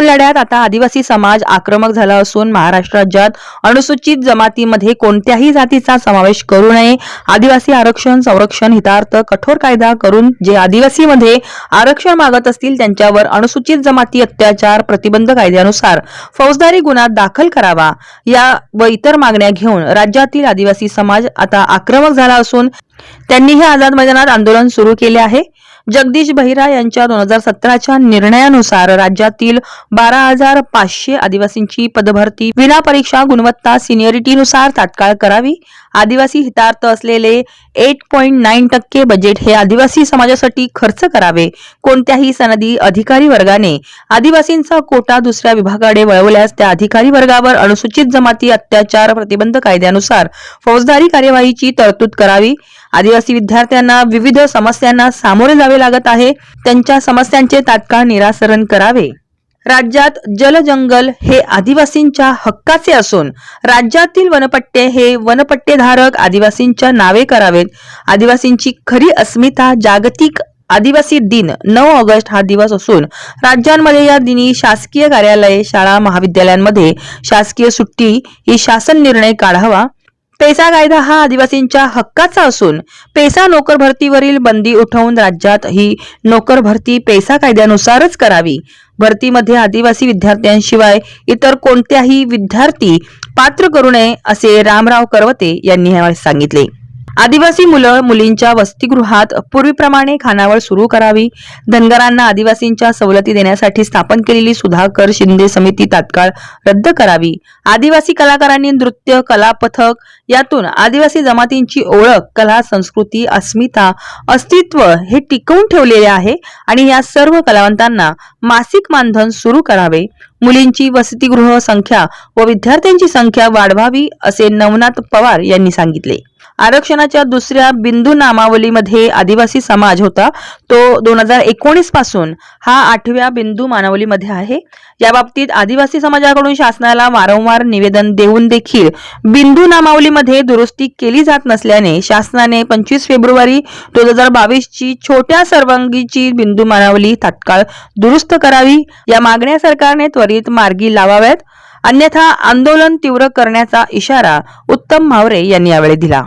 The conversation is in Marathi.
लढ्यात आता आदिवासी समाज आक्रमक झाला असून महाराष्ट्र राज्यात अनुसूचित जमातीमध्ये कोणत्याही जातीचा समावेश करू नये. आदिवासी आरक्षण संरक्षण हितार्थ कठोर कायदा करून जे आदिवासीमध्ये आरक्षण मागत असतील त्यांच्यावर अनुसूचित जमाती अत्याचार प्रतिबंध कायद्यानुसार फौजदारी गुन्हा दाखल करावा या व इतर मागण्या घेऊन राज्यातील आदिवासी समाज आता आक्रमक झाला असून त्यांनी हे आझाद मैदानात आंदोलन सुरू केले आहे. जगदीश बहिरा यांच्या दोन हजार सतराच्या निर्णयानुसार राज्यातील बारा हजार पाचशे आदिवासींची पदभरती विना परीक्षा गुणवत्ता सिनियरिटीनुसार तात्काळ करावी. आदिवासी हितार्थ असलेले एट पॉईंट नाईन टक्के बजेट हे आदिवासी समाजासाठी खर्च करावे. कोणत्याही सनदी अधिकारी वर्गाने आदिवासींचा कोटा दुसऱ्या विभागाकडे वळवल्यास त्या अधिकारी वर्गावर अनुसूचित जमाती अत्याचार प्रतिबंध कायद्यानुसार फौजदारी कार्यवाहीची तरतूद करावी. आदिवासी विद्यार्थ्यांना विविध समस्यांना सामोरे जावे लागत आहे. त्यांच्या समस्यांचे तात्काळ निरासरण करावे. राज्यात जलजंगल हे आदिवासींच्या हक्काचे असून राज्यातील वनपट्टे हे वनपट्टेधारक आदिवासींच्या नावे करावेत. आदिवासींची खरी अस्मिता जागतिक आदिवासी दिन नऊ ऑगस्ट हा दिवस असून राज्यांमध्ये या दिनी शासकीय कार्यालये शाळा महाविद्यालयांमध्ये शासकीय सुट्टी ही शासन निर्णय काढावा. पेसा कायदा हा आदिवासींच्या हक्काचा असून पेसा नोकर भरतीवरील बंदी उठवून राज्यात ही नोकर भरती पेसा कायद्यानुसारच करावी. भरतीमध्ये आदिवासी विद्यार्थ्यांशिवाय इतर कोणत्याही विद्यार्थी पात्र करू नये असे रामराव करवते यांनी यावेळी सांगितले. आदिवासी मुलं मुलींच्या वसतिगृहात पूर्वीप्रमाणे खानावळ सुरू करावी. धनगरांना आदिवासींच्या सवलती देण्यासाठी स्थापन केलेली सुधाकर शिंदे समिती तात्काळ रद्द करावी. आदिवासी कलाकारांनी नृत्य कला पथक यातून आदिवासी जमातींची ओळख कला संस्कृती अस्मिता अस्तित्व हे टिकवून ठेवलेले आहे आणि या सर्व कलावंतांना मासिक मानधन सुरू करावे. मुलींची वसतिगृह संख्या व विद्यार्थ्यांची संख्या वाढवावी असे नवनाथ पवार यांनी सांगितले. आरक्षणाच्या दुसऱ्या बिंदू नामावलीमध्ये आदिवासी समाज होता. तो दोन हजार एकोणीसपासून हा आठव्या बिंदू मानावलीमध्ये आहे. या बाबतीत आदिवासी समाजाकडून शासनाला वारंवार निवेदन देऊन देखील बिंदू नामावलीमध्ये दुरुस्ती केली जात नसल्याने शासनाने पंचवीस फेब्रुवारी दोन हजार बावीस ची छोट्या सर्वांगीची बिंदू मानावली तात्काळ दुरुस्त करावी. या मागण्या सरकारने त्वरित मार्गी लावाव्यात. अन्यथा आंदोलन तीव्र करण्याचा इशारा उत्तम मावरे यांनी यावेळी दिला.